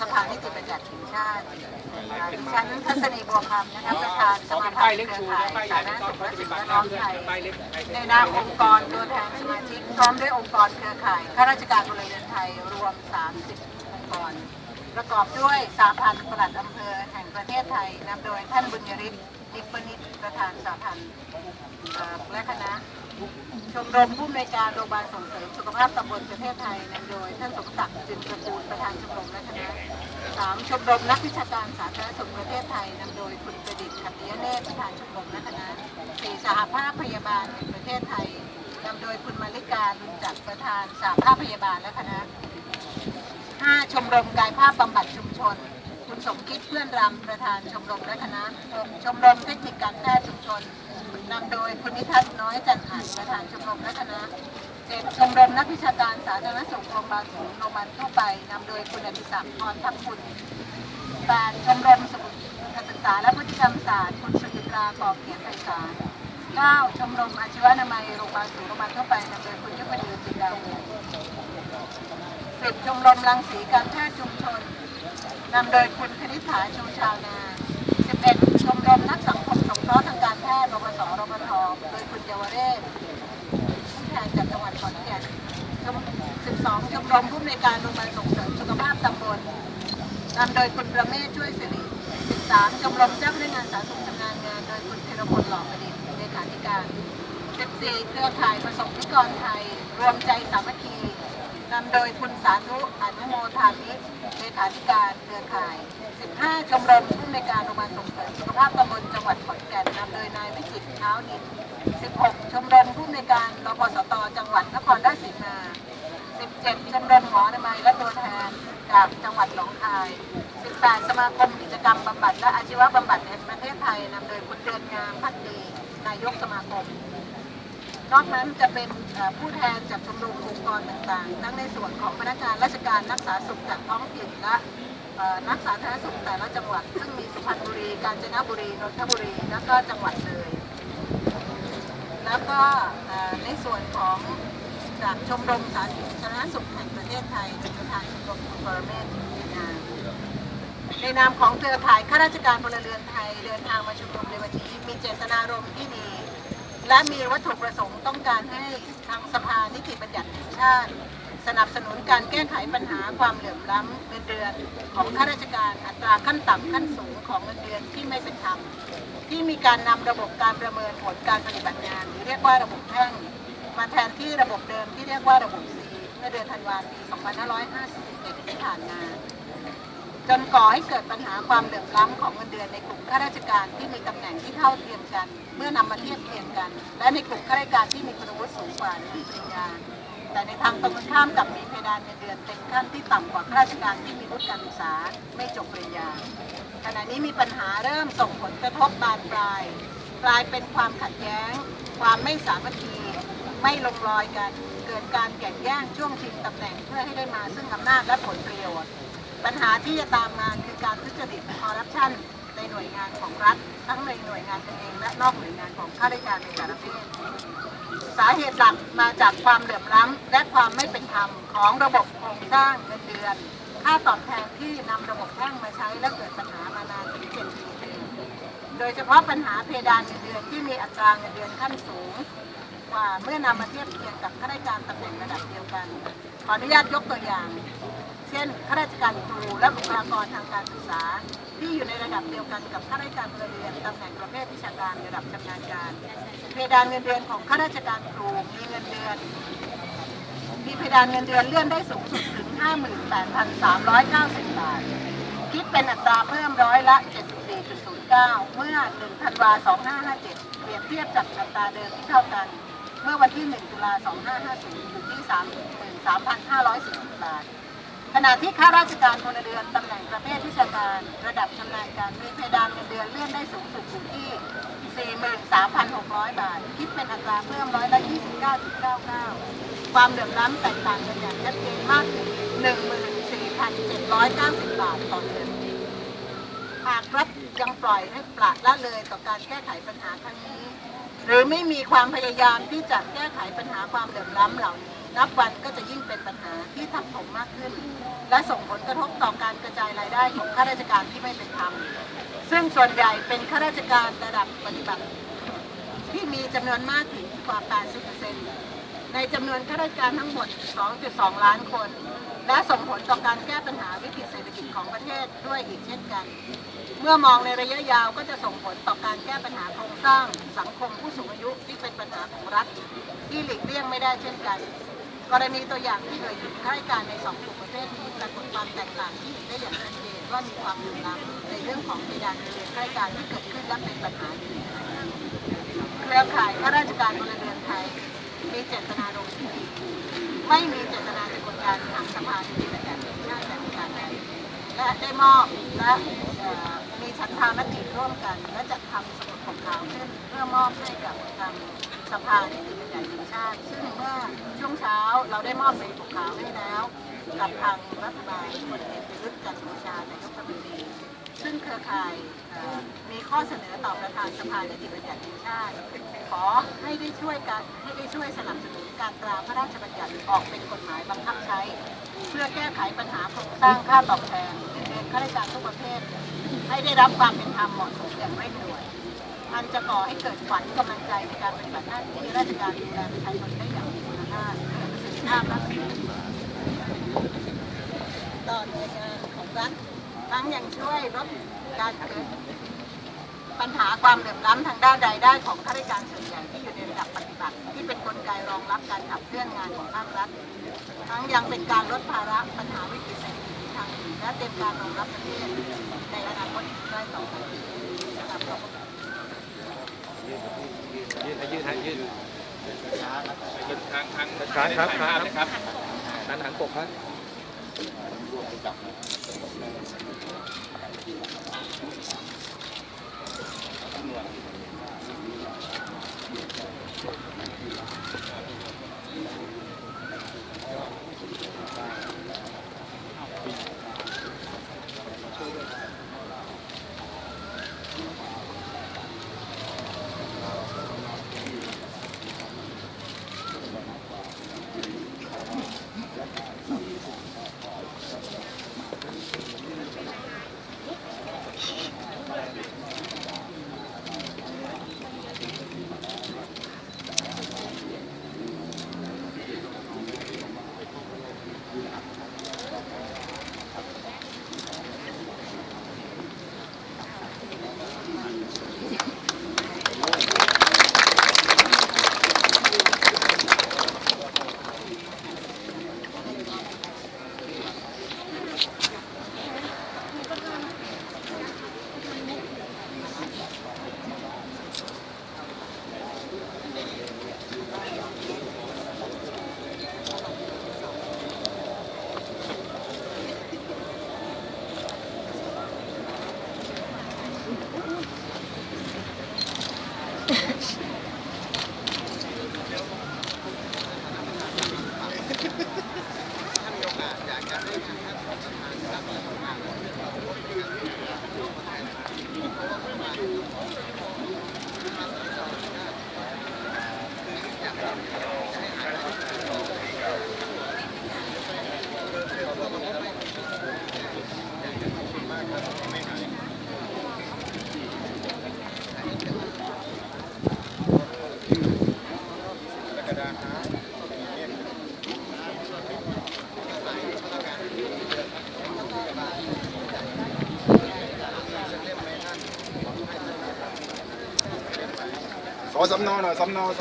สภานิติบัญญัติแห่งชาติอ่าดิฉันทัศนีบัวคำนะคะประธานสมาเป็นพันป้ายธ์เล็กเครือข่ายป้ายใหญ่สาธารณสุขและจะสิ่งแวดล้อมไทยในนามองค์กรตัวแทนสมาชิกพร้อมด้วยองค์กรเครือข่ายข้าราชการพลเรือนไทยรวม 30 องค์กร ประกอบด้วยสาพันธ์ปลัดอำเภอแห่งประเทศไทยนำโดยท่านบุญยริศ นิปนิตประธานสาพันธ์และคณะ ชมรมผู้อำนวยการโรงพยาบาลส่งเสริมสุขภาพตำบลประเทศไทยนำโดยท่านสมศักดิ์จึงตระกูลประธานชมรมและคณะสามชมรมนักวิชาการสาธารณสุขประเทศไทยนำโดยคุณประดิษฐ์ขัตติยเนตรประธานชมรมและคณะสี่สหภาพพยาบาลแห่งประเทศไทยนำโดยคุณมาริกาลุนจักรประธานสหภาพพยาบาลและคณะห้าชมรมกายภาพบำบัดชุมชน สมคิดเพื่อนรำประธานชมรมและคณะชมรมเทคนิคการแพทย์ชุมชนนำโดยคุณนิทัศน์น้อยจันหันประธานชมรมและคณะเจ็ดชมรมนักวิชาการสาธารณสุขโรงพยาบาลศูนย์โรงพยาบาลทั่วไปนำโดยคุณอดิศักดิ์พรทัพคุณแปดชมรมสมุทรศึกษาและพฤติกรรมศาสตร์คุณสุจิตรากอบเกียรติไพศาลเก้าชมรมอาชีวนามัยโรงพยาบาลศูนย์โรงพยาบาลทั่วไปนำโดยคุณยุพดีจินดาวงศ์สิบชมรมรังสีการแพทย์ชุมชน นำโดยคุณคณิษฐาชูชาวนา 11 ชมรมนักสังคมสงเคราะห์ทางการแพทย์รปสรปทโดยคุณเยาวเรศผู้แทนจากจังหวัดขอนแก่น12 ชมรมผู้อำนการโรงพยาบาลส่งเสริมสุขภาพตำบลนำโดยคุณประเมศช่วยสิริ13 ชมรมเจ้าพนักงานสาธารณสุขชำนาญงาน โดยคุณธีรพลหล่อประดิษฐ์เลขาธิการ14เครือข่ายประสงค์นิกรไทย รวมใจสามัคคีำโดยคุณสาธุอนุโมทามิเลขาธิการเครือข่าย 15 ชมรมผู้ในการโรงพยาบาลส่งเสริมสุขภาพตำบลจังหวัดขอนแก่นนำโดยนายวิจิตรเท้านิน16 ชมรมผู้ในการรปสตจังหวัดนครราชสีมา 17 ชมรมหมออนามัยและตัวแทนจากจังหวัดหนองคาย 18 สมาคมกิจกรรมบำบัดและอาชีวบำบัดแห่งประเทศไทยนำโดยคุณเดือนงามพักดีนายกสมาคม นอกนั้นจะเป็นผู้แทนจากชมรมองค์กรต่างๆ ทั้งในส่วนของพนักงานราชการนักสาธารณสุขจากท้องถิ่นและนักสาธารณสุขแต่ละจังหวัด ซึ่งมีสุพรรณบุรี กาญจนบุรี นนทบุรี แล้วก็จังหวัดเลย แล้วก็ในส่วนของจากชมรมสาธารณสุขแห่งประเทศไทยเป็นประธานชมรมคุณปรเมศมีนาในนามของเครือข่ายข้าราชการพลเรือนไทยเดินทางมาชุมนุมในวันนี้มีเจตนารมณ์ที่ดี และมีวัตถุประสงค์ต้องการให้ทางสภานิติบัญญัติแห่งชาติ สนับสนุนการแก้ไขปัญหาความเหลื่อมล้ำเงินเดือนของข้าราชการอัตราขั้นต่ำขั้นสูงของเงินเดือนที่ไม่เป็นธรรมที่มีการนำระบบการประเมินผลการปฏิบัติงาน หรือเรียกว่าระบบแท่งมาแทนที่ระบบเดิมที่เรียกว่าระบบ C เมื่อเดือนธันวาคมปี 2551 ที่ผ่านมา จนก่อให้เกิดปัญหาความเหลื่อมล้ำของเงินเดือนในกลุ่มข้าราชการที่มีตำแหน่งที่เท่าเทียมกัน เมื่อนำมาเทียบเทียมกัน และในกลุ่มข้าราชการที่มีคุณวุฒิสูงกว่าหรือมีปริญญาแต่ในทางตรงกันข้ามกับมีเพดานเงินเดือนเต็มขั้นที่ต่ำกว่าข้าราชการที่มีวุฒิการศึกษาไม่จบปริญญาขณะนี้มีปัญหาเริ่มส่งผลกระทบบานปลายกลายเป็นความขัดแย้ง ความไม่สามัคคีไม่ลงรอยกัน เกิดการแข่งแย่งช่วงชิงตำแหน่งเพื่อให้ได้มาซึ่งอำนาจและผลประโยชน์ ปัญหาที่จะตามมาคือการทุจริตคอร์รัปชันในหน่วยงานของรัฐ ทั้งในหน่วยงานตนเองและนอกหน่วยงานของข้าราชการในแต่ละประเภทสาเหตุหลักมาจากความเหลื่อมล้ำและความไม่เป็นธรรมของระบบโครงสร้างเงินเดือน ค่าตอบแทนที่นำระบบแท่งมาใช้และเกิดปัญหามานานถึงเจ็ดปีโดยเฉพาะปัญหาเพดานเงินเดือนที่มีอัตราเงินเดือนขั้นสูงกว่าเมื่อนำมาเทียบเคียงกับข้าราชการตำแหน่งระดับเดียวกัน ขออนุญาตยกตัวอย่าง เช่นข้าราชการครูและบุคลากรทางการศึกษา ที่อยู่ในระดับเดียวกันกับข้าราชการพลเรือนตำแหน่งประเภทวิชาการระดับชำนาญการ เพดานเงินเดือนของข้าราชการครูมีเงินเดือน มีเพดานเงินเดือนเลื่อนได้สูงสุดถึง 58,390 บาท คิดเป็นอัตราเพิ่มร้อยละ 74.09 เมื่อ 1 ธันวา 2557 เปรียบเทียบจากอัตราเดิมที่เท่ากัน เมื่อวันที่ 1 ตุลา 2550 อยู่ที่ 33,540 บาท ขณะที่ข้าราชการพลเรือนตำแหน่งประเภทวิชาการระดับชำนาญการมีเพดานเงินเดือนเลื่อนได้สูงสุดอยู่ที่ 43,600 บาท คิดเป็นอัตราเพิ่มร้อยละ29.99 ความเหลื่อมล้ำแตกต่างกันอย่างชัดเจนมากถึง14,790 บาทต่อเดือนหากรัฐยังปล่อยให้ปละละเลยต่อการแก้ไขปัญหาครั้งนี้ หรือไม่มีความพยายามที่จะแก้ไขปัญหาความเหลื่อมล้ำเหล่านี้ นับวันก็จะยิ่งเป็นปัญหาที่ทับถมมากขึ้น และส่งผลกระทบต่อการกระจายรายได้ของข้าราชการที่ไม่เป็นธรรม ซึ่งส่วนใหญ่เป็นข้าราชการระดับปฏิบัติ ที่มีจำนวนมากถึงกว่า 80%ในจำนวนข้าราชการทั้งหมด 2.2 ล้านคน และส่งผลต่อการแก้ปัญหาวิกฤตเศรษฐกิจของประเทศด้วยอีกเช่นกัน เมื่อมองในระยะยาวก็จะส่งผลต่อการแก้ปัญหาโครงสร้างสังคมผู้สูงอายุที่เป็นปัญหาของรัฐที่หลีกเลี่ยงไม่ได้เช่นกัน กรณีตัวอย่างที่เอ่ยถึงข้าราชการในสองกลุ่มประเภทนี้ปรากฏความแตกต่างที่เห็นได้อย่างชัดเจนว่ามีความเหลื่อมล้ำในเรื่องของเพดานเงินเดือนข้าราชการที่เกิดขึ้นและเป็นปัญหาอยู่เครือข่ายข้าราชการพลเรือนไทย มีเจตนารมณ์ที่ดีไม่มีเจตนาจะกดดันทางสภานิติบัญญัติแห่งชาติแต่ประการใดและได้มอบและมีฉันทามติร่วมกัน และจัดทำสมุดของขาวขึ้นเพื่อมอบให้กับทาง สภานิติบัญญัติแห่งชาติ ซึ่งเมื่อช่วงเช้าเราได้มอบสมุดของขาวให้แล้ว กับทางรัฐบาลพลเอกประยุทธ์จันทร์โอชานายกรัฐมนตรีซึ่งเครือข่ายมีข้อเสนอต่อประธานสภานิติบัญญัติแห่งชาติ ขอให้ได้ช่วยกันให้ได้ช่วยสนับสนุนการตราพระราชบัญญัติออกเป็นกฎหมายบังคับใช้ เพื่อแก้ไขปัญหาโครงสร้างค่าตอบแทนเงินเดือนข้าราชการทุกประเภทให้ได้รับความเป็นธรรมเหมาะสมอย่างเร่งด่วน มันจะก่อให้เกิดขวัญกำลังใจในการปฏิบัติหน้าที่ราชการดูแลประชาชนได้อย่างมีคุณภาพประสิทธิภาพและต่อหน่วยงานของรัฐทั้งยังช่วยลดการเกิดปัญหาความเหลื่อมล้ำทางด้านรายได้ของข้าราชการส่วนใหญ่ที่อยู่ในระดับปฏิบัติ ที่เป็นกลไกรองรับการขับเคลื่อนงานของภาครัฐ ทั้งยังเป็นการลดภาระปัญหาวิกฤตเศรษฐกิจทางอื่นและเตรียมการรองรับประเทศในอนาคตได้ต่อไปนะครับ ยืดยืดให้ยืดยืดทางทางครับครับครับนะครับหันหันปกครับขอสำเนา no rồi xong no xong